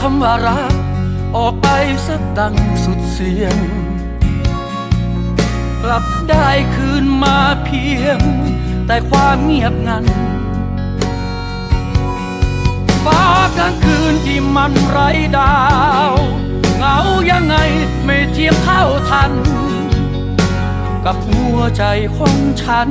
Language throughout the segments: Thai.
คำว่ารัก ออกไปสักดังสุดเสียง กลับได้คืนมาเพียง แต่ความเงียบงันฟ้ากลางคืนที่มันไร้ดาว เหงายังไงไม่เทียมเท่าทัน กับหัวใจของฉัน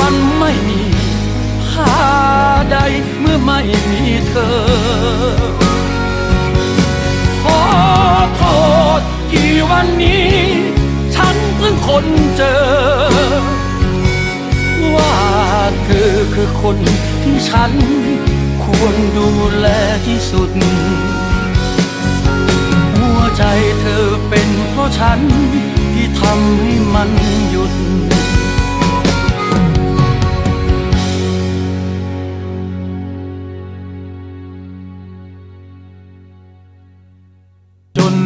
มันไม่มีค่าใดเมื่อไม่มีเธอ ขอโทษที่วันนี้ ฉันเพิ่งคนเจอ ว่าเธอคือคนที่ฉัน ควรดูแลที่สุด หัวใจเธอเป็นเพราะฉันที่ทำให้มันหยุด